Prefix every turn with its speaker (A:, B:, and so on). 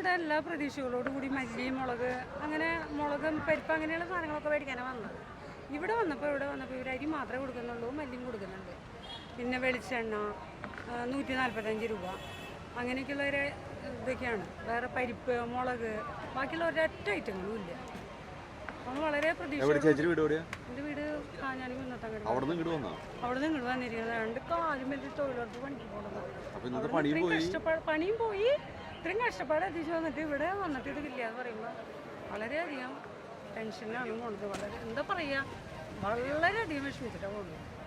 A: വന്നിട്ട് എല്ലാ പ്രതീക്ഷകളോടും കൂടി മല്ലി മുളക് അങ്ങനെ മുളക് പരിപ്പ് അങ്ങനെയുള്ള സാധനങ്ങളൊക്കെ മേടിക്കാനാണ് വന്നത്. ഇവിടെ വന്നപ്പോൾ ഇവിടെ വന്നപ്പോൾ ഇവർ അരി മാത്രമേ കൊടുക്കുന്നുള്ളൂ മല്ലിയും കൊടുക്കുന്നുണ്ട്. പിന്നെ വെളിച്ചെണ്ണ നൂറ്റി നാൽപ്പത്തഞ്ച് രൂപ. അങ്ങനെയൊക്കെയുള്ള ഒരു ഇതൊക്കെയാണ്. വേറെ പരിപ്പ് മുളക് ബാക്കിയുള്ള ഒരൊറ്റ ഐറ്റങ്ങളും ഇല്ല. നമ്മൾ വളരെ പ്രതീക്ഷ
B: എന്റെ വീട്
A: കാഞ്ഞാണി കുന്നത്തങ്ങട്
B: അവിടെ നിന്ന് ഇങ്ങോട്ട്
A: വന്നിരിക്കുന്നത്. രണ്ട് കാലും വലിയ തൊഴിലുറപ്പ് പണിക്ക് പോകുന്നത്.
B: പണിയും പോയി.
A: ഇത്രയും കഷ്ടപ്പാട് എത്തിച്ചു വന്നിട്ട് ഇവിടെ വന്നിട്ട് ഇത് ഇല്ല പറയുമ്പോൾ വളരെയധികം ടെൻഷനാണ് പോകുന്നത് വളരെ എന്താ പറയുക വളരെയധികം വിഷമിച്ചിട്ടാണ് പോകുന്നത്